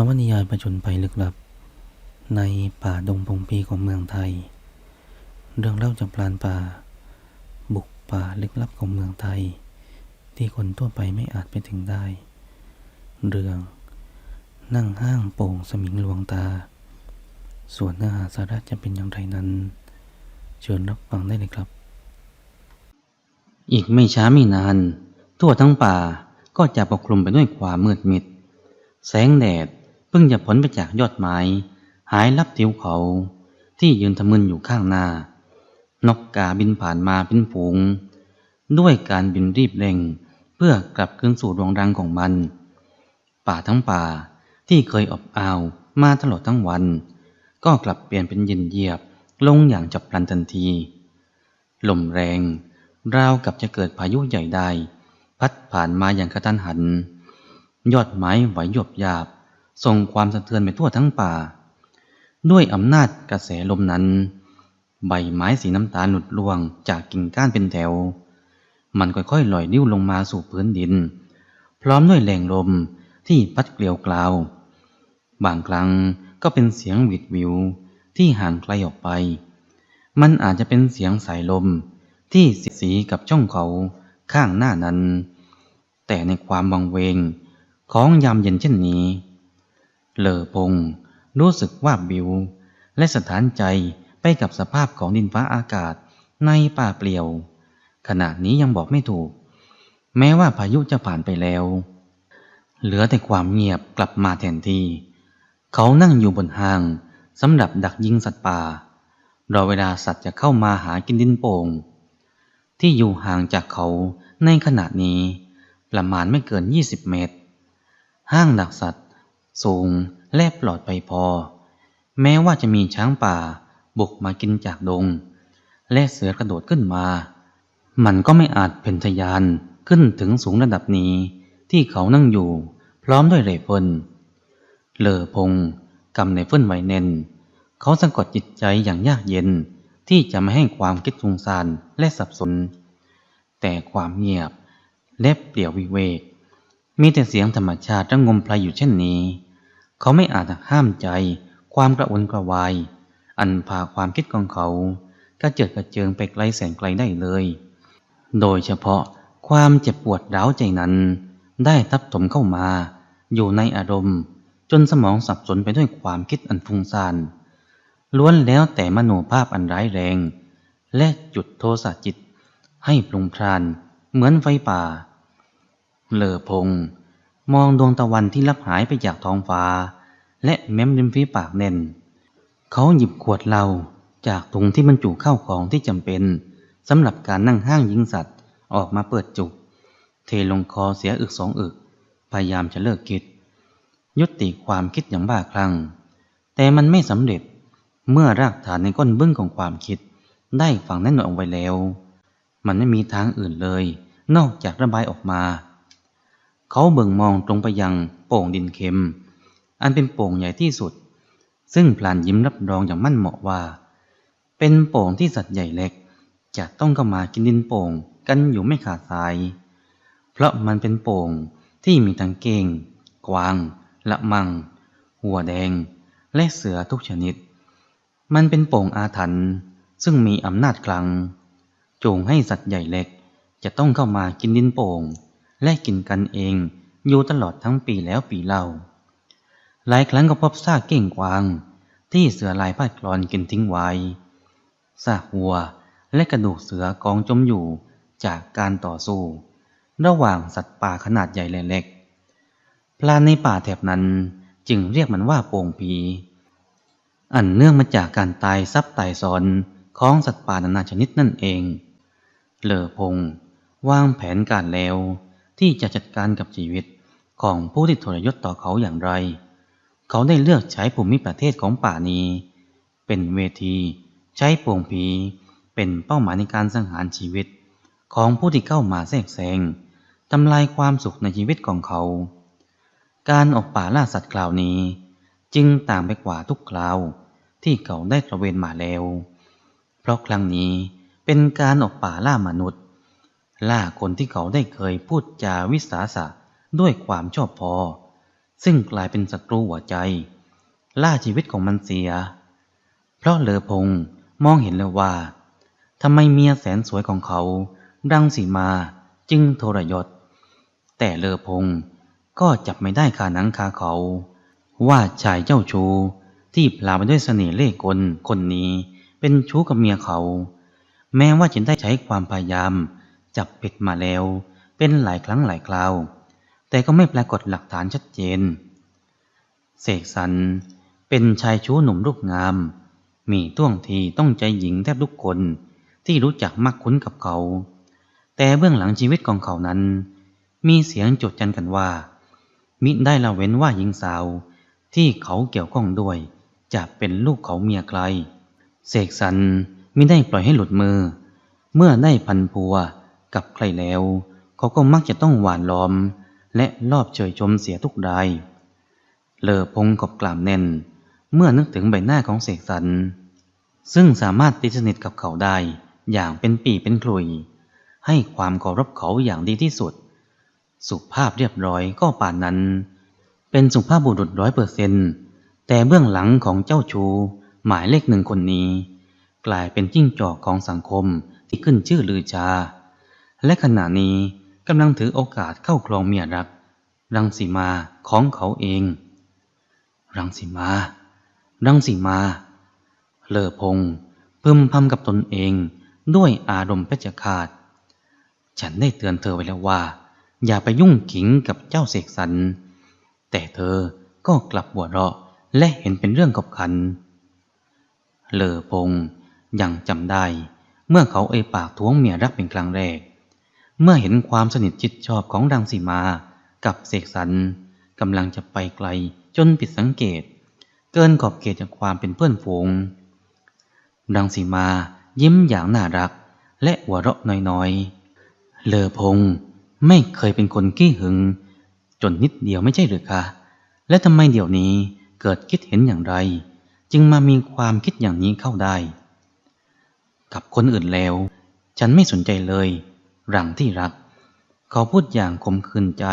นวนิยายประจนภัยลึกลับ ในป่าดงพงปีของเมืองไทย เรื่องเล่าจากพลานป่า บุกป่าลึกลับของเมืองไทย ที่คนทั่วไปไม่อาจไปถึงได้ เรื่อง นั่งห้างโป่งสมิงหลวงตา ส่วนเนื้อหาสาระจะเป็นอย่างไรนั้น เชิญรับฟังได้เลยครับ อีกไม่ช้าไม่นาน ทั่วทั้งป่าก็จะปกคลุมไปด้วยความมืดมิดแสงแดด เพิ่งจะพ้นไปจากยอดไม้ หายลับทิวเขา ที่ยืนทะมึนอยู่ข้างหน้า นกกาบินผ่านมาเป็นฝูง ด้วยการบินรีบเร่ง เพื่อกลับคืนสู่ดวงรังของมัน ป่าทั้งป่าที่เคยอบอ้าวมาตลอดทั้งวัน ก็กลับเปลี่ยนเป็นเย็นเยียบลงอย่างจับพลันทันที ลมแรงราวกับจะเกิดพายุใหญ่ได้ พัดผ่านมาอย่างกระทันหัน ยอดไม้ไหวหยบหยาบ ส่งความสะเทือนไปทั่วทั้งป่า ด้วยอำนาจกระแสลมนั้น ใบไม้สีน้ำตาลหลุดล่วงจากกิ่งก้านเป็นแถว มันค่อยๆลอยนิ้วลงมาสู่พื้นดิน พร้อมด้วยแรงลมที่พัดเกลียวกล่าว บางครั้งก็เป็นเสียงหวิดวิวที่ห่างไกลออกไป มันอาจจะเป็นเสียงสายลมที่สีกับช่องเขาข้างหน้านั้น แต่ในความวังเวงของยามเย็นเช่นนี้ เลอพง รู้สึกว่าบิว และสถานใจไปกับสภาพของดินฟ้าอากาศในป่าเปลี่ยว ขณะนี้ยังบอกไม่ถูก แม้ว่าพายุจะผ่านไปแล้ว เหลือแต่ความเงียบกลับมาแทนที่ เขานั่งอยู่บนห้างสำหรับดักยิงสัตว์ป่า รอเวลาสัตว์จะเข้ามาหากินดินโป่ง ที่อยู่ห่างจากเขาในขณะนี้ ประมาณไม่เกิน 20 เมตร ห้างดักสัตว์ สูงและปลอดภัยพอ แม้ว่าจะมีช้างป่าบุกมากินจากดง และเสือกระโดดขึ้นมา มันก็ไม่อาจเป็นทะยานขึ้นถึงสูงระดับนี้ ที่เขานั่งอยู่ พร้อมด้วยไรเฟิลเลอพงกำในเฟิลไว้แน่นเขาสะกดจิตใจอย่างยากเย็นที่จะไม่ให้ความคิดสงสารและสับสน แต่ความเงียบและเปลี่ยววิเวก มีแต่เสียงธรรมชาติระงมพลอยู่เช่นนี้ เขาไม่อาจห้ามใจ ความกระวนกระวาย อันพาความคิดของเขากระเจิดกระเจิงไปไกลแสนไกลได้เลย โดยเฉพาะความเจ็บปวดร้าวใจนั้น ได้ทับถมเข้ามา อยู่ในอารมณ์ จนสมองสับสนไปด้วยความคิดอันฟุ้งซ่านล้วนแล้วแต่มโนภาพอันร้ายแรง และจุดโทสะจิต ให้ปรุงพราน เหมือนไฟป่า เลอพง มองดวงตะวันที่ลับหายไปจากท้องฟ้า และแม้มริมฝีปากแน่น เขาหยิบขวดเหล้าจากถุงที่บรรจุข้าวของที่จำเป็นสำหรับการนั่งห้างยิงสัตว์ออกมาเปิดจุก เทลงคอเสียอึกสองอึก พยายามจะเลิกคิด ยุติความคิดอย่างบ้าคลั่ง แต่มันไม่สำเร็จเมื่อรากฐานในก้นบึ้งของความคิด ได้ฝังแน่นหนาเอาไว้แล้ว มันไม่มีทางอื่นเลย นอกจากระบายออกมา เขาเบิ่งมองตรงไปยังโป่งดินเค็ม อันเป็นโป่งใหญ่ที่สุด ซึ่งพลานยิ้มรับรองอย่างมั่นเหมาะว่า เป็นโป่งที่สัตว์ใหญ่เล็ก จะต้องเข้ามากินดินโป่งกันอยู่ไม่ขาดสาย เพราะมันเป็นโป่งที่มีทั้งเก่ง กวาง ละมัง หัวแดง และเสือทุกชนิด มันเป็นโป่งอาถรรพ์ซึ่งมีอำนาจคลังจูงให้สัตว์ใหญ่เล็กจะต้องเข้ามากินดินโป่ง และกินกันเอง อยู่ตลอดทั้งปีแล้วปีเล่า หลายครั้งก็พบซากเก่งกวาง ที่เสือลายพาดกรอนกินทิ้งไว้ซากวัวและกระดูกเสือกองจมอยู่จากการต่อสู้ ระหว่างสัตว์ป่าขนาดใหญ่และเล็กพลานในป่าแถบนั้นจึงเรียกมันว่าโป่งผี อันเนื่องมาจากการตายซับตายซ้อนของสัตว์ป่านานาชนิดนั่นเองเลอพงวางแผนการแล้ว ที่จะจัดการกับชีวิตของผู้ที่ทรยศต่อเขาอย่างไร เขาได้เลือกใช้ภูมิประเทศของป่านี้เป็นเวที ใช้โป่งผี เป็นเป้าหมายในการสังหารชีวิต ของผู้ที่เข้ามาแทรกแซงทำลายความสุขในชีวิตของเขา การออกป่าล่าสัตว์คราวนี้ จึงต่างไปกว่าทุกคราวที่เขาได้ตระเวนมาแล้ว เพราะครั้งนี้เป็นการออกป่าล่ามนุษย์ ล่าคนที่เขาได้เคยพูดจาวิสาสะด้วยความชอบพอ ซึ่งกลายเป็นศัตรูหัวใจ ล่าชีวิตของมันเสีย เพราะเลอพงมองเห็นเลยว่าทำไมเมียแสนสวยของเขารังสีมาจึงโทรยศ แต่เลอพงก็จับไม่ได้คาหนังคาเขา ว่าชายเจ้าชู้ที่พลาไปด้วยเสน่ห์เล่ห์กลคนนี้เป็นชู้กับเมียเขา แม้ว่าจะได้ใช้ความพยายาม จับผิดมาแล้ว เป็นหลายครั้งหลายคราว แต่ก็ไม่ปรากฏหลักฐานชัดเจน เสกสรรเป็นชายชู้หนุ่มรูปงาม มีต้วงทีต้องใจหญิงแทบทุกคนที่รู้จักมักคุ้นกับเขา แต่เบื้องหลังชีวิตของเขานั้น มีเสียงจดจันกันว่า มิได้ละเว้นว่าหญิงสาว ที่เขาเกี่ยวข้องด้วย จะเป็นลูกเขาเมียใคร เสกสรรไม่ได้ปล่อยให้หลุดมือ เมื่อได้พันพัว กับใครแล้ว เขาก็มักจะต้องหวานล้อม และรอบเชยชมเสียทุกราย เลอพงกบกล่ามแน่น เมื่อนึกถึงใบหน้าของเสกสรรซึ่งสามารถติดสนิทกับเขาได้อย่างเป็นปีเป็นคลุย ให้ความเคารพเขาอย่างดีที่สุด สุภาพเรียบร้อยก็ป่านนั้น เป็นสุภาพบุรุษร้อยเปอร์เซนแต่เบื้องหลังของเจ้าชูหมายเลขหนึ่งคนนี้ กลายเป็นจิ้งจอกของสังคมที่ขึ้นชื่อลือชา และขณะนี้กำลังถือโอกาสเข้าครองเมียรัก รังสีมาของเขาเอง รังสีมา รังสีมา เลอพงพึมพำกับตนเองด้วยอารมณ์เพชฌฆาต ฉันได้เตือนเธอไว้แล้วว่า อย่าไปยุ่งขิงกับเจ้าเสกสรร แต่เธอก็กลับหัวเราะและเห็นเป็นเรื่องกับขัน เลอพงยังจำได้ เมื่อเขาเอ่ยปากท้วงเมียรักเป็นครั้งแรก เมื่อเห็นความสนิทชิดชอบของรังสีมา กับเสกสรรกำลังจะไปไกลจนผิดสังเกต เกินขอบเขตจากความเป็นเพื่อนฝูง รังสีมายิ้มอย่างน่ารัก และหัวเราะน้อยๆ เลอพงไม่เคยเป็นคนขี้หึง จนนิดเดียวไม่ใช่หรือคะ และทำไมเดี๋ยวนี้เกิดคิดเห็นอย่างไร จึงมามีความคิดอย่างนี้เข้าได้ กับคนอื่นแล้ว ฉันไม่สนใจเลย รังที่รัก เขาพูดอย่างขมขื่นใจ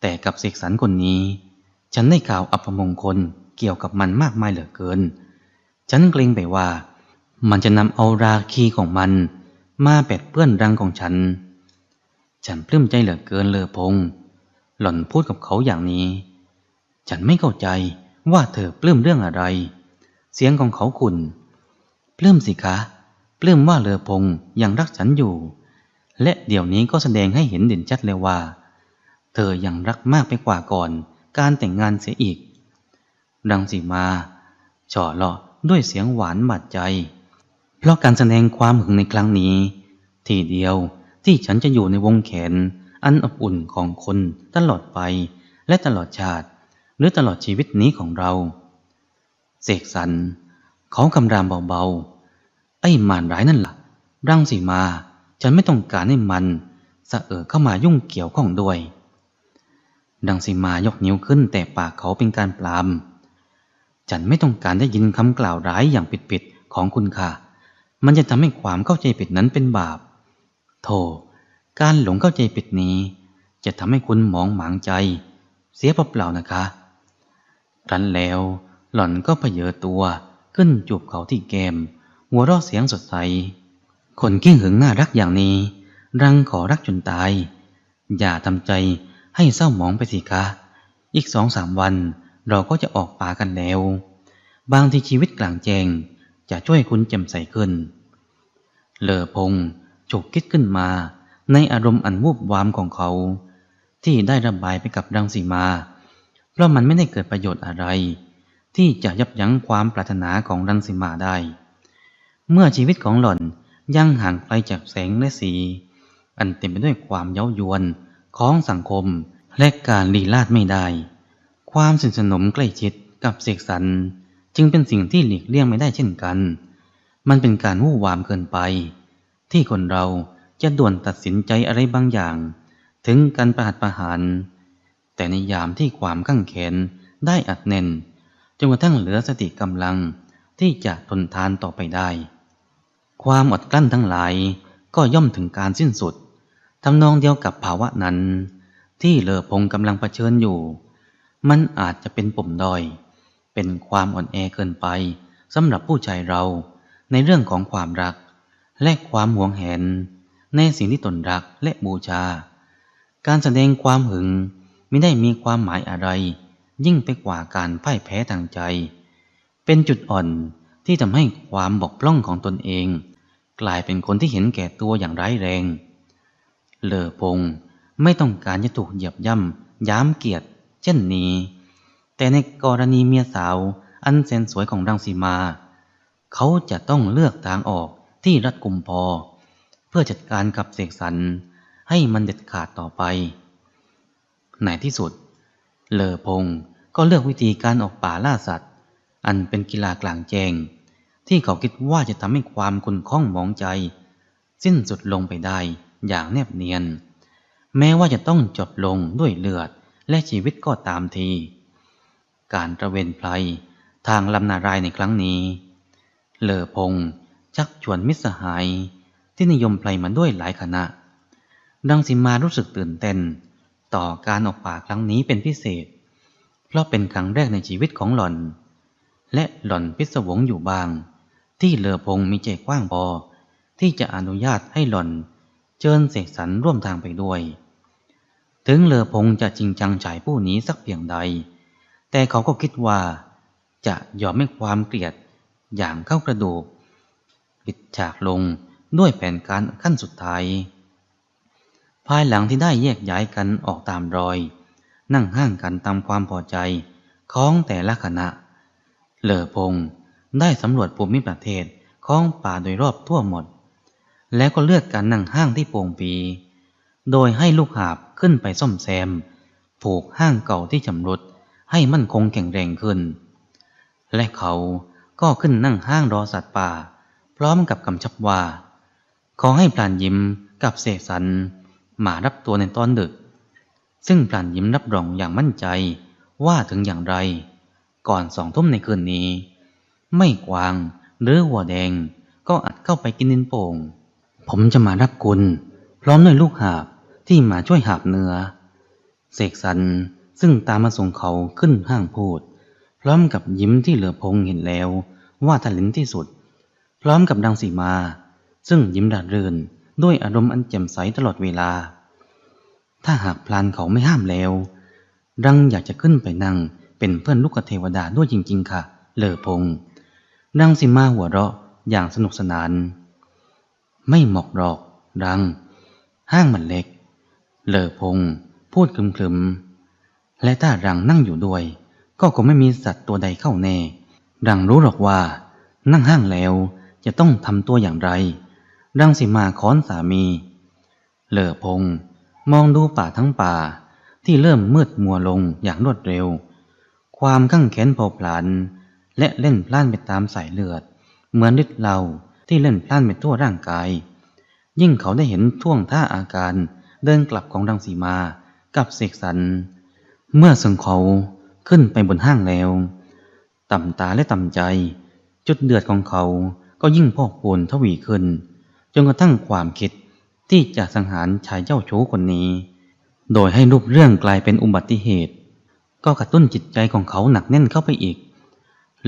แต่กับเสกสรรคนนี้ ฉันได้ข่าวอัปมงคลเกี่ยวกับมันมากมายเหลือเกิน ฉันเกรงไปว่า มันจะนำเอาราคีของมันมาแปดเปื้อนรังของฉัน ฉันปลื้มใจเหลือเกินเลอพง หล่อนพูดกับเขาอย่างนี้ ฉันไม่เข้าใจว่าเธอปลื้มเรื่องอะไร เสียงของเขาขุนปลื้มสิคะ ปลื้มว่าเลอพงยังรักฉันอยู่ และเดี๋ยวนี้ก็แสดงให้เห็นเด่นชัดเลยว่า เธอยังรักมากไปกว่าก่อนการแต่งงานเสียอีกดังสีมาจ่อเลาะด้วยเสียงหวานบาดใจ เพราะการแสดงความหึงในครั้งนี้ ทีเดียวที่ฉันจะอยู่ในวงแขน อันอบอุ่นของคนตลอดไป และตลอดชาติ หรือตลอดชีวิตนี้ของเรา เสกสรรเขาคำรามเบาๆ ไอ้มารร้ายนั่นละ่ะ รังสีมา ฉันไม่ต้องการให้มันสะเออเข้ามายุ่งเกี่ยวข้องด้วย ดังสีมายกนิ้วขึ้นแต่ปากเขาเป็นการปลาม ฉันไม่ต้องการได้ยินคำกล่าวร้ายอย่างผิดๆของคุณค่ะ มันจะทำให้ความเข้าใจผิดนั้นเป็นบาป โธ่ การหลงเข้าใจผิดนี้ จะทำให้คุณหมองหมางใจ เสียเปล่าๆนะคะ ครั้นแล้วหล่อนก็เพเยอตัวขึ้นจูบเขาที่แก้มหัวเราะเสียงสดใส คนขี้หึงน่ารักอย่างนี้ รังขอรักจนตาย อย่าทำใจให้เศร้าหมองไปสิคะ อีกสองสามวันเราก็จะออกป่ากันแล้ว บางทีชีวิตกลางแจงจะช่วยคุณแจ่มใสขึ้น เลอพงฉกคิดขึ้นมา ในอารมณ์อันวูบวามของเขา ที่ได้ระบายไปกับรังสีมา เพราะมันไม่ได้เกิดประโยชน์อะไร ที่จะยับยั้งความปรารถนาของรังสีมาได้ เมื่อชีวิตของหล่อน ยังห่างไกลจากแสงและสี อันเต็มไปด้วยความเย้ายวนของสังคมและการลีลาดไม่ได้ ความสนิทสนมใกล้ชิดกับเสกสรรจึงเป็นสิ่งที่หลีกเลี่ยงไม่ได้เช่นกัน มันเป็นการวู่วามเกินไป ที่คนเราจะด่วนตัดสินใจอะไรบางอย่าง ถึงการประหัตประหาร แต่ในยามที่ความข้างแขนได้อัดแน่นจนกระทั่งเหลือสติกำลังที่จะทนทานต่อไปได้ ความอดกลั้นทั้งหลายก็ย่อมถึงการสิ้นสุดทำนองเดียวกับภาวะนั้น ที่เลอพงกำลังเผชิญอยู่ มันอาจจะเป็นปุ่มด้อย เป็นความอ่อนแอเกินไปสำหรับผู้ชายเราในเรื่องของความรัก และความหวงแหน ในสิ่งที่ตนรักและบูชา การแสดงความหึงไม่ได้มีความหมายอะไร ยิ่งไปกว่าการพ่ายแพ้ทางใจ เป็นจุดอ่อนที่ทำให้ความบกพร่องของตนเอง กลายเป็นคนที่เห็นแก่ตัวอย่างร้ายแรง เลอพงไม่ต้องการจะถูกเหยียบย่ำย้ำเกียรติ เช่นนี้ แต่ในกรณีเมียสาวอันแสนสวยของรังสีมา เขาจะต้องเลือกทางออกที่รัดกุมพอ เพื่อจัดการกับเสกสรรให้มันเด็ดขาดต่อไป ในที่สุด เลอพงก็เลือกวิธีการออกป่าล่าสัตว์ อันเป็นกีฬากลางแจ้ง ที่เขาคิดว่าจะทำให้ความคุณข้องมองใจ สิ้นสุดลงไปได้อย่างแนบเนียน แม้ว่าจะต้องจบลงด้วยเลือดและชีวิตก็ตามที การตระเวนไพรทางลำนารายในครั้งนี้ เลอพงชักชวนมิตรสหาย ที่นิยมไพรมาด้วยหลายคณะ ดังสิมารู้สึกตื่นเต้น ต่อการออกป่าครั้งนี้เป็นพิเศษ เพราะเป็นครั้งแรกในชีวิตของหล่อน และหล่อนพิศวงอยู่บาง ที่เลอพงมีใจกว้างพอที่จะอนุญาตให้หล่อนเชิญเสกสรรร่วมทางไปด้วย ถึงเลอพงจะจริงจังฉายผู้นี้สักเพียงใด แต่เขาก็คิดว่า จะยอมให้ความเกลียดอย่างเข้ากระดูก ปิดฉากลงด้วยแผนการขั้นสุดท้าย ภายหลังที่ได้แยกย้ายกันออกตามรอย นั่งห้างกันตามความพอใจของแต่ละคณะเลอพง ได้สำรวจภูมิประเทศของป่าโดยรอบทั่วหมด แล้วก็เลือกการนั่งห้างที่โป่งปี โดยให้ลูกหาบขึ้นไปซ่อมแซม ผูกห้างเก่าที่ชำรุดให้มั่นคงแข็งแรงขึ้น และเขาก็ขึ้นนั่งห้างรอสัตว์ป่า พร้อมกับกำชับว่า ขอให้พลานยิ้มกับเสกสรรมารับตัวในตอนดึก ซึ่งพลานยิ้มรับรองอย่างมั่นใจว่าถึงอย่างไร ก่อนสองทุ่มในคืนนี้ ไม่กวาง หรือหัวแดง ก็อัดเข้าไปกินนินโป่ง ผมจะมารับคุณ พร้อมด้วยลูกหาบที่มาช่วยหาบเนื้อเสกสรรซึ่งตามมาส่งเขาขึ้นห้างพูด พร้อมกับยิ้มที่เหลือพงเห็นแล้ว ว่าทะลินที่สุด พร้อมกับดังสีมา ซึ่งยิ้มรารื่นด้วยอารมณ์อันแจ่มใสตลอดเวลา ถ้าหากพลานเขาไม่ห้ามแล้ว รังอยากจะขึ้นไปนั่งเป็นเพื่อนลูกเทวดาด้วยจริง ๆ ค่ะเลอพง ดังสีมาหัวเราะอย่างสนุกสนาน ไม่หมอกหรอก รัง ห้างมันเล็ก เลอพง พูดคลึมๆ และถ้ารังนั่งอยู่ด้วย ก็คงไม่มีสัตว์ตัวใดเข้าแน่ รังรู้หรอกว่า นั่งห้างแล้วจะต้องทำตัวอย่างไร รังสิมาค้อนสามี เลอพง มองดูป่าทั้งป่าที่เริ่มมืดมัวลงอย่างรวดเร็ว ความข้างแค้นเผาผลาญ และเล่นพล่านไปตามสายเลือด เหมือนฤทธิ์เหล่าที่เล่นพล่านไปทั่วร่างกาย ยิ่งเขาได้เห็นท่วงท่าอาการเดินกลับของรังสีมากับเสกสรรเมื่อสึงเขาขึ้นไปบนห้างแล้ว ต่ำตาและต่ำใจ จุดเดือดของเขาก็ยิ่งพอกพูนทวีขึ้น จนกระทั่งความคิดที่จะสังหารชายเจ้าชู้คนนี้ โดยให้รูปเรื่องกลายเป็นอุบัติเหตุ ก็กระตุ้นจิตใจของเขาหนักแน่นเข้าไปอีก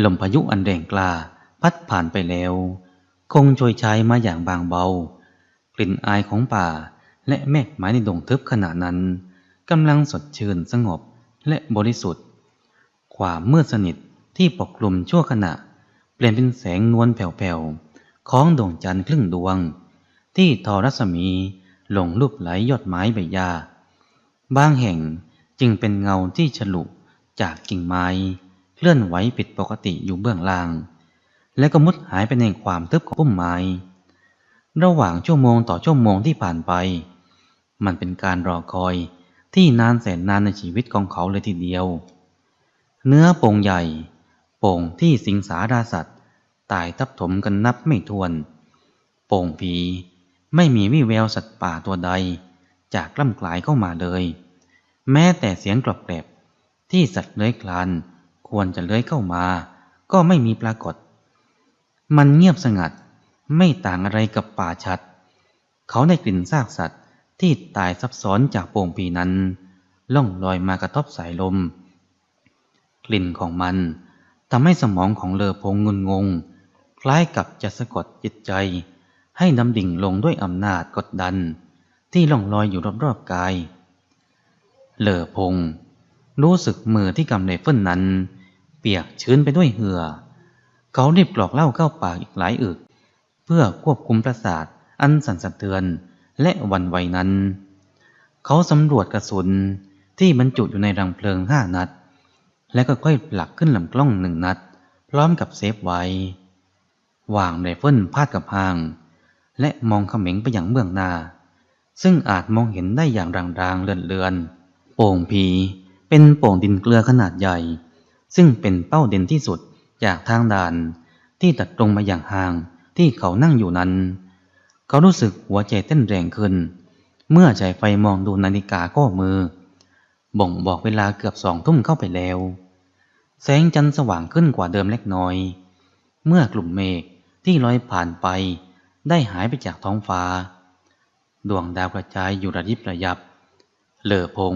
ลมพายุอันแรงกล้าพัดผ่านไปแล้ว คงโชยชายมาอย่างบางเบา กลิ่นอายของป่าและแมกไม้ในดงทึบขณะนั้นกำลังสดชื่นสงบและบริสุทธิ์ ความมืดสนิทที่ปกคลุมชั่วขณะ เปลี่ยนเป็นแสงนวลแผ่วๆของดวงจันทร์ครึ่งดวง ที่ทอรัศมีหลงรูปไหลยอดไม้ใบหญ้าบางแห่งจึงเป็นเงาที่ฉลุจากกิ่งไม้ เคลื่อนไหวผิดปกติอยู่เบื้องล่าง และก็มุดหายไปในความทึบของพุ่มไม้ ระหว่างชั่วโมงต่อชั่วโมงที่ผ่านไป มันเป็นการรอคอยที่นานแสนนานในชีวิตของเขาเลยทีเดียว เนื้อโป่งใหญ่ โป่งที่สิงสาราสัตว์ตายทับถมกันนับไม่ถ้วน โป่งผีไม่มีวี่แววสัตว์ป่าตัวใด จากกล้ำกลายเข้ามาเลย แม้แต่เสียงกรอบแกรบที่สัตว์เลื้อยคลาน ควรจะเลื้อยเข้ามา ก็ไม่มีปรากฏ มันเงียบสงัด ไม่ต่างอะไรกับป่าชัด เขาได้กลิ่นซากสัตว์ที่ตายซับซ้อนจากโป่งปีนั้น ล่องลอยมากระทบสายลม กลิ่นของมันทำให้สมองของเลอพงงุนงง คล้ายกับจะสะกดจิตใจ ให้ดำดิ่งลงด้วยอำนาจกดดัน ที่ล่องลอยอยู่รอบๆกาย เลอพง รู้สึกมือที่กำไรเฟิลนั้น เปียกชื้นไปด้วยเหงื่อ เขารีบกรอกเหล้าเข้าปากอีกหลายอึก เพื่อควบคุมประสาทอันสั่นสะเทือนและวันไหวนั้น เขาสำรวจกระสุนที่บรรจุอยู่ในรังเพลิงห้านัด และก็ค่อยผลักขึ้นลำกล้องหนึ่งนัด พร้อมกับเซฟไว้วางไรเฟิลพาดกับหาง และมองเขม็งไปอย่างเบื้องหน้า ซึ่งอาจมองเห็นได้อย่างรางๆเลือนๆโป่งผีเป็นโป่งดินเกลือขนาดใหญ่ ซึ่งเป็นเป้าเด่นที่สุดจากทางด่าน ที่ตัดตรงมาอย่างห่างที่เขานั่งอยู่นั้น เขารู้สึกหัวใจเต้นแรงขึ้น เมื่อฉายไฟมองดูนาฬิกาข้อมือ บ่งบอกเวลาเกือบสองทุ่มเข้าไปแล้ว แสงจันทร์สว่างขึ้นกว่าเดิมเล็กน้อย เมื่อกลุ่มเมฆที่ลอยผ่านไป ได้หายไปจากท้องฟ้า ดวงดาวกระจายอยู่ระยิบระยับเลอพง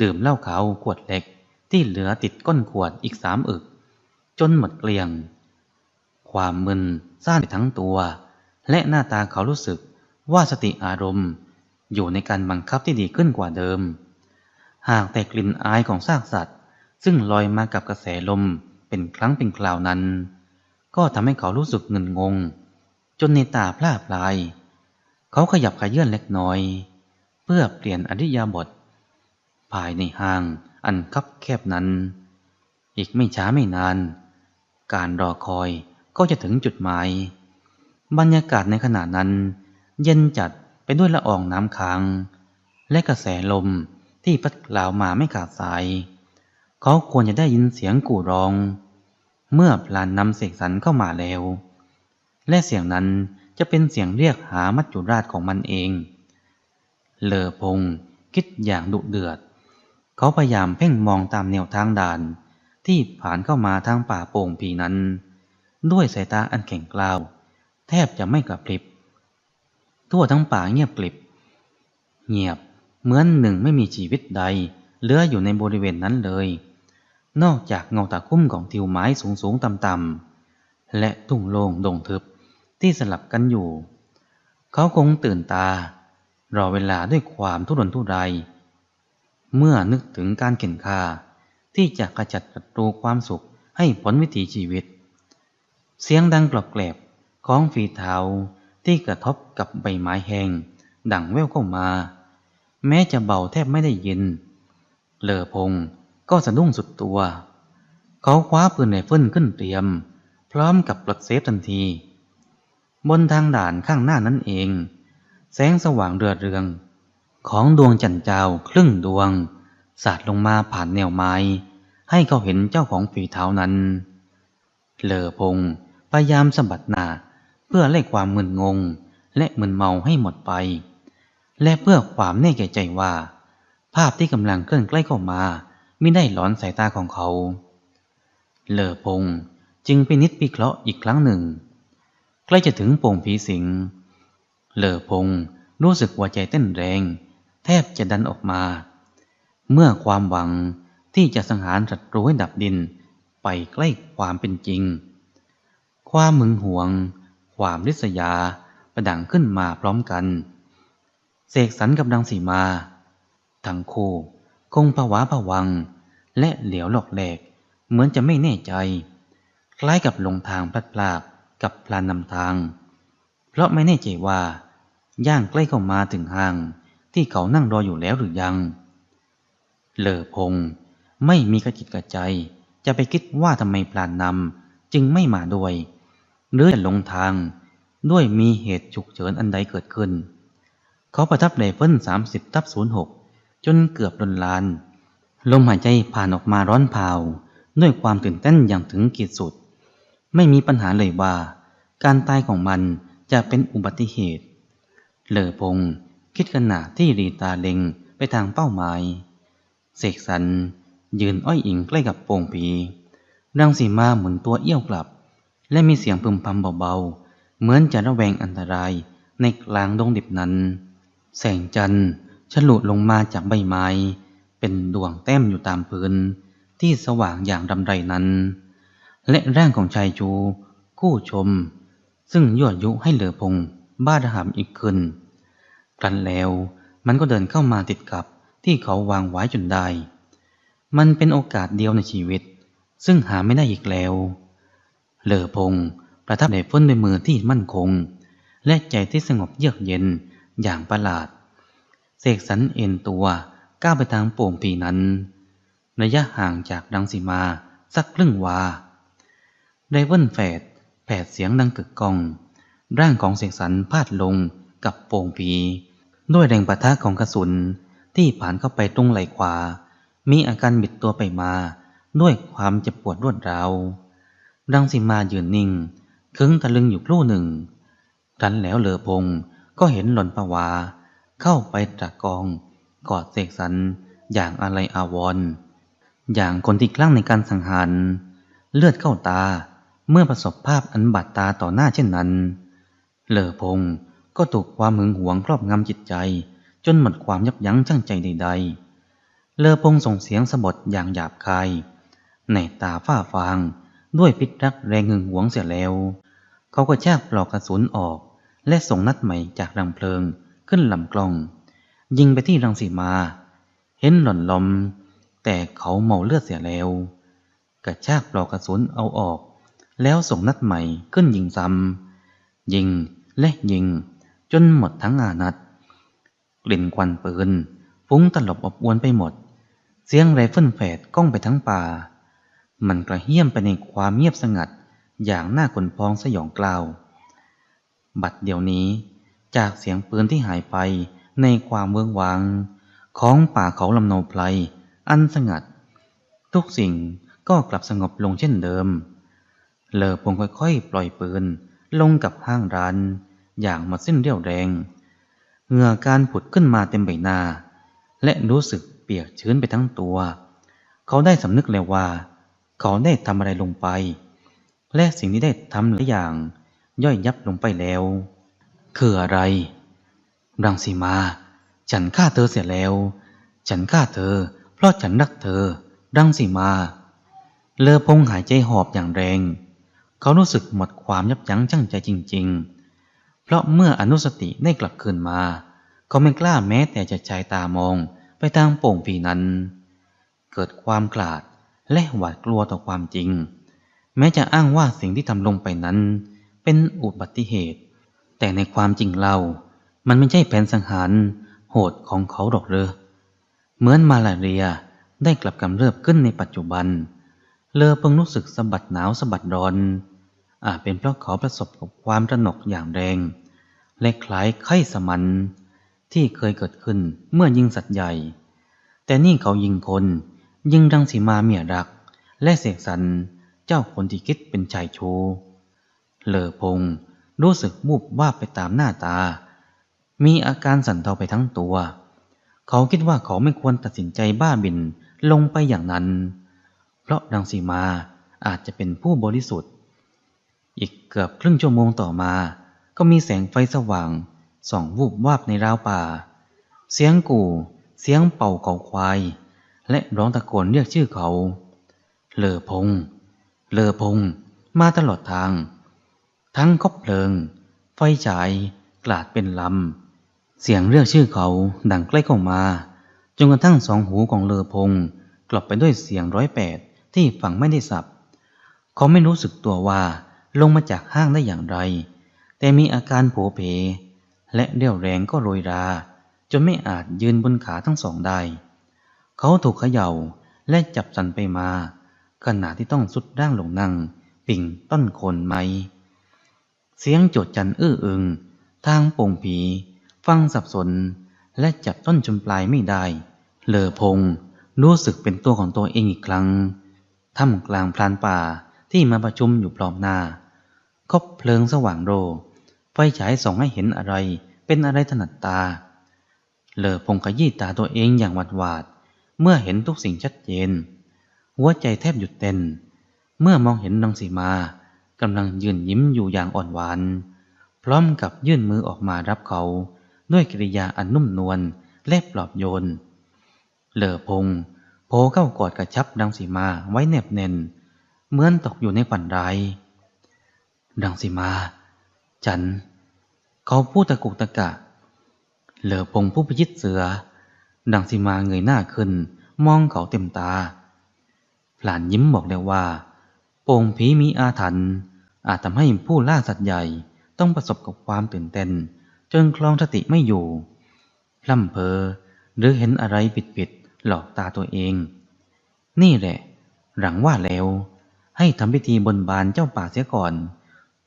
ดื่มเหล้าขาวขวดเล็ก ที่เหลือติดก้นขวดอีกสามอึก จนหมดเกลี้ยง ความมึนซ่านไปทั้งตัว และหน้าตาเขารู้สึกว่าสติอารมณ์ อยู่ในการบังคับที่ดีขึ้นกว่าเดิม หากแต่กลิ่นอายของซากสัตว์ ซึ่งลอยมากับกระแสลมเป็นครั้งเป็นคราวนั้น ก็ทำให้เขารู้สึกเงินงง จนในตาพร่าพลาย เขาขยับขยื่นเล็กน้อย เพื่อเปลี่ยนอริยาบทภายในห้าง อันคับแคบนั้น อีกไม่ช้าไม่นาน การรอคอยก็จะถึงจุดหมาย บรรยากาศในขณะนั้น เย็นจัดไปด้วยละอองน้ำค้าง และกระแสลมที่พัดกล่าวมาไม่ขาดสาย เขาควรจะได้ยินเสียงกู่ร้อง เมื่อพลานนำเสกสรรเข้ามาแล้ว และเสียงนั้นจะเป็นเสียงเรียกหามัจจุราชของมันเอง เลอพงคิดอย่างดุเดือด เขาพยายามเพ่งมองตามแนวทางด่าน ที่ผ่านเข้ามาทางป่าโป่งผีนั้น ด้วยสายตาอันแข็งกร้าว แทบจะไม่กระพริบ ทั่วทั้งป่าเงียบกริบ เงียบเหมือนหนึ่งไม่มีชีวิตใดเหลืออยู่ในบริเวณนั้นเลย นอกจากเงาตาคุ้มของทิวไม้สูงสูงต่ำต่ำและทุ่งโล่งดงทึบที่สลับกันอยู่ เขาคงตื่นตา รอเวลาด้วยความทุรนทุราย เมื่อนึกถึงการเข็นฆ่าที่จะกระจัดศัตรูความสุขให้พ้นวิถีชีวิต เสียงดังกรอบแกรบของฝีเท้าที่กระทบกับใบไม้แห้งดังแว่วเข้ามา แม้จะเบาแทบไม่ได้ยิน เลอพงก็สะดุ้งสุดตัว เขาคว้าปืนไรเฟิลขึ้นเตรียม พร้อมกับปลดเซฟทันที บนทางด่านข้างหน้านั่นเอง แสงสว่างเรือเรือง ของดวงจันทร์เจ้าครึ่งดวง สาดลงมาผ่านแนวไม้ ให้เขาเห็นเจ้าของฝีเท้านั้น เลอพงพยายามสะบัดหน้าเพื่อไล่ความมึนงง และมึนเมาให้หมดไป และเพื่อความแน่แก่ใจว่า ภาพที่กำลังเคลื่อนใกล้เข้ามาไม่ได้หลอนสายตาของเขา เลอพงจึงไปนิดพิเคราะห์อีกครั้งหนึ่ง ใกล้จะถึงโป่งผีสิง เลอพงรู้สึกหัวใจเต้นแรง แทบจะดันออกมา เมื่อความหวังที่จะสังหารศัตรูให้ดับดินไปใกล้ความเป็นจริง ความมึงหวง ความริษยาประดังขึ้นมาพร้อมกัน เสกสรรกับดังสีมา ทั้งคู่คงผวาผวัง และเหลียวหลอกแหลก เหมือนจะไม่แน่ใจ คล้ายกับหลงทางพลัดพรากกับพลานนำทาง เพราะไม่แน่ใจว่า ย่างใกล้เข้ามาถึงห้าง ที่เขานั่งรออยู่แล้วหรือยัง เลอพง ไม่มีกระจิตกระใจ จะไปคิดว่าทำไมพลานนำจึงไม่มาด้วย หรือจะหลงทาง ด้วยมีเหตุฉุกเฉินอันใดเกิดขึ้น เขาประทับไรเฟิล30ทับ06จนเกือบลนลาน ลมหายใจผ่านออกมาร้อนเผาด้วยความตื่นเต้นอย่างถึงขีดสุด ไม่มีปัญหาเลยว่า การตายของมันจะเป็นอุบัติเหตุ เลอพง คิดขณะที่รีตาเล็งไปทางเป้าหมาย เสกสรรยืนอ้อยอิงใกล้กับโป่งผีรังสีมาหมุนตัวเอี้ยวกลับ และมีเสียงพึมพำเบาๆ เหมือนจะระแวงอันตรายในกลางดงดิบนั้น แสงจันทร์ฉลุลงมาจากใบไม้ เป็นดวงแต้มอยู่ตามพื้น ที่สว่างอย่างดำไรนั้น และร่างของชายจูกู้ชม ซึ่งยั่วยุให้เหลือพงบ้าระหำอีกขึ้น ครั้นแล้ว มันก็เดินเข้ามาติดกับที่เขาวางไว้จนได้ มันเป็นโอกาสเดียวในชีวิต ซึ่งหาไม่ได้อีกแล้วเลอพงประทับในพ้นด้วยมือที่มั่นคง และใจที่สงบเยือกเย็นอย่างประหลาด เสกสรรเอ็นตัวก้าวไปทางโป่งปีนั้น ระยะห่างจากดังสีมาสักครึ่งวาไดเวิลแฝดแผดเสียงดังกึกก้อง ร่างของเสกสรรพาดลงกับโป่งปี ด้วยแรงปะทะของกระสุนที่ผ่านเข้าไปตรงไหล่ขวา มีอาการบิดตัวไปมา ด้วยความเจ็บปวดรวดร้าวดังสีมายืนนิ่งคึ้งตะลึงอยู่ครู่หนึ่งครั้นแล้วเหลือพงก็เห็นหล่นประวา เข้าไปตะกอง กอดเสกสรรอย่างอะไรอาวรณ์อย่างคนที่คลั่งในการสังหาร เลือดเข้าตาเมื่อประสบภาพอันบาดตาต่อหน้าเช่นนั้นเลอพง ก็ถูกความหึงหวงครอบงำจิตใจ จนหมดความยับยั้งชั่งใจใดๆ เลอพงส่งเสียงสะบดอย่างหยาบคายในตาฝ้าฟางด้วยพิษรักแรงหึงหวงเสียแล้ว เขาก็ชกปลอกกระสุนออก และส่งนัดใหม่จากรังเพลิงขึ้นลำกล้อง ยิงไปที่รังสีมา เห็นหล่นลม แต่เขาเมาเลือดเสียแล้วกระชากปลอกกระสุนเอาออก แล้วส่งนัดใหม่ขึ้นยิงซ้ำยิงและยิง จนหมดทั้งอานัดกลิ่นควันปืนฟุ้งตลบอบอวนไปหมด เสียงไรเฟิลแฝดก้องไปทั้งป่า มันกระเฮี้ยมไปในความเงียบสงัดอย่างน่าขนพองสยองกล่าว บัดเดี๋ยวนี้จากเสียงปืนที่หายไปในความเมืองวังของป่าเขาลำโนไพรอันสงัด ทุกสิ่งก็กลับสงบลงเช่นเดิม เลอพงค่อยๆ ปล่อยปืนลงกับห้างรัน อย่างหมดสิ้นเรี่ยวแรง เหงื่อการผุดขึ้นมาเต็มใบหน้า และรู้สึกเปียกชื้นไปทั้งตัว เขาได้สำนึกแล้วว่า เขาได้ทำอะไรลงไป และสิ่งที่ได้ทำหลายอย่างย่อยยับลงไปแล้ว คืออะไร รังสีมา ฉันฆ่าเธอเสียแล้ว ฉันฆ่าเธอ เพราะฉันรักเธอ รังสีมา เลอพงหายใจหอบอย่างแรง เขารู้สึกหมดความยับยั้งชั่งใจจริง ๆ เพราะเมื่ออนุสติได้กลับคืนมา เขาไม่กล้าแม้แต่จะชายตามองไปทางโป่งผีนั้น เกิดความกลาดและหวาดกลัวต่อความจริง แม้จะอ้างว่าสิ่งที่ทำลงไปนั้น เป็นอุบัติเหตุ แต่ในความจริงเล่ามันไม่ใช่แผนสังหารโหดของเขาหรอกเลยเหมือนมาลาเรียได้กลับกำเริบขึ้นในปัจจุบัน เลอเพิ่งรู้สึกสะบัดหนาวสะบัดร้อน อาจเป็นเพราะเขาประสบกับความระหนกอย่างแรงและคล้ายไข้สมันที่เคยเกิดขึ้นเมื่อยิงสัตว์ใหญ่ แต่นี่เขายิงคน ยิงรังสีมาเมียรัก และเสกสรรเจ้าคนที่คิดเป็นชายชูเลอพงรู้สึกบูบว่าบไปตามหน้าตา มีอาการสั่นเทาไปทั้งตัว เขาคิดว่าเขาไม่ควรตัดสินใจบ้าบินลงไปอย่างนั้น เพราะดังสีมาอาจจะเป็นผู้บริสุทธิ์ อีกเกือบครึ่งชั่วโมงต่อมา ก็มีแสงไฟสว่างส่องวูบวาบในราวป่า เสียงกู่ เสียงเป่าเขาควาย และร้องตะโกนเรียกชื่อเขา เลอพง เลอพง มาตลอดทาง ทั้งคบเพลิง ไฟฉาย กลาดเป็นลำ เสียงเรียกชื่อเขาดังใกล้เข้ามา จนกระทั่งสองหูของเลอพง กลับไปด้วยเสียงร้อยแปดที่ฟังไม่ได้สับ เขาไม่รู้สึกตัวว่า ลงมาจากห้างได้อย่างไร แต่มีอาการโผเพ และเรี่ยวแรงก็โรยรา จนไม่อาจยืนบนขาทั้งสองได้ เขาถูกเขย่าและจับสันไปมา ขณะที่ต้องสุดร่างลงนั่ง ปิ่งต้นโคนไม้เสียงโจดจันอื้ออึง ทางโป่งผี ฟังสับสน และจับต้นจนปลายไม่ได้ เลอพง รู้สึกเป็นตัวของตัวเองอีกครั้งท่ามกลางพลานป่าที่มาประชุมอยู่พร้อมหน้า คบเพลิงสว่างโร ไฟฉายส่องให้เห็นอะไร เป็นอะไรถนัดตา เลอพงขยี้ตาตัวเองอย่างหวาดหวาด เมื่อเห็นทุกสิ่งชัดเจน หัวใจแทบหยุดเต้น เมื่อมองเห็นนางสีมากำลังยืนยิ้มอยู่อย่างอ่อนหวาน พร้อมกับยื่นมือออกมารับเขา ด้วยกิริยาอันนุ่มนวลและปลอบโยน เลอพงโผเข้ากอดกระชับดังสีมาไว้แนบแน่น เหมือนตกอยู่ในฝันร้าย ดังสีมา ฉัน เขาพูดตะกุกตะกะ เหลือพงผู้พิชิตเสือ ดังสีมาเงยหน้าขึ้น มองเขาเต็มตาพลานยิ้มบอกเลยว่า โป่งผีมีอาถรรพ์อาจทำให้ผู้ล่าสัตว์ใหญ่ต้องประสบกับความตื่นเต้น จนคลองสติไม่อยู่ พล่ำเพอหรือเห็นอะไรผิดๆหลอกตาตัวเอง นี่แหละ หลังว่าแล้ว ให้ทำพิธีบนบานเจ้าป่าเสียก่อน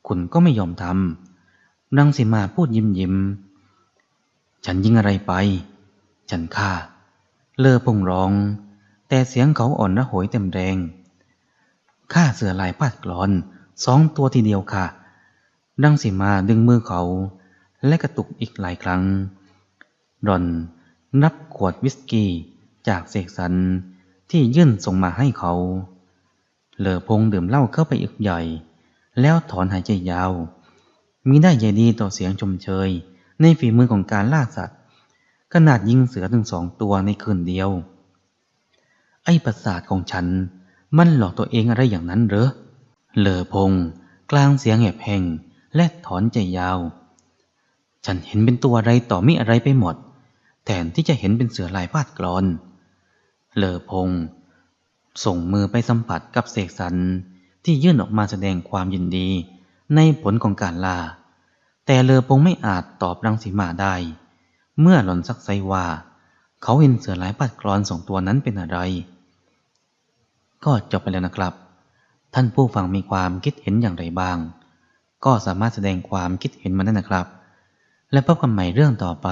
คุณก็ไม่ยอมทำนางสีมาพูดยิ้มยิ้ม ฉันยิงอะไรไป ฉันฆ่า เลอพงร้อง แต่เสียงเขาอ่อนระโหยเต็มแรงฆ่าเสือลายพาดกรอนสองตัวทีเดียวค่ะดังสีมาดึงมือเขา และกระตุกอีกหลายครั้งรอนนับขวดวิสกี้จากเสกสรรที่ยื่นส่งมาให้เขา เลอพงดื่มเหล้าเข้าไปอีกใหญ่ แล้วถอนหายใจยาว มีได้ใยดีต่อเสียงชมเชย ในฝีมือของการล่าสัตว์ ขนาดยิงเสือถึงสองตัวในคืนเดียว ไอ้ประสาทของฉัน มันหลอกตัวเองอะไรอย่างนั้นเหรอเลอพง กลางเสียงแหบแห้งและถอนใจยาว ฉันเห็นเป็นตัวอะไรต่อมีอะไรไปหมด แทนที่จะเห็นเป็นเสือลายพาดกรอน เลอพง ส่งมือไปสัมผัสกับเสกสรร ที่ยื่นออกมาแสดงความยินดี ในผลของการลา แต่เลอพงไม่อาจตอบรังสีมาได้ เมื่อหล่อนซักไซว่า เขาเห็นเสือหลายพาดกรอนสองตัวนั้นเป็นอะไร ก็จบไปแล้วนะครับ ท่านผู้ฟังมีความคิดเห็นอย่างไรบ้าง ก็สามารถแสดงความคิดเห็นมาได้นะครับ และพบกันใหม่เรื่องต่อไป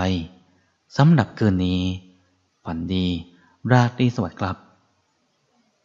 สำหรับคืนนี้ ฝันดี ราตรีสวัสดิ์ครับ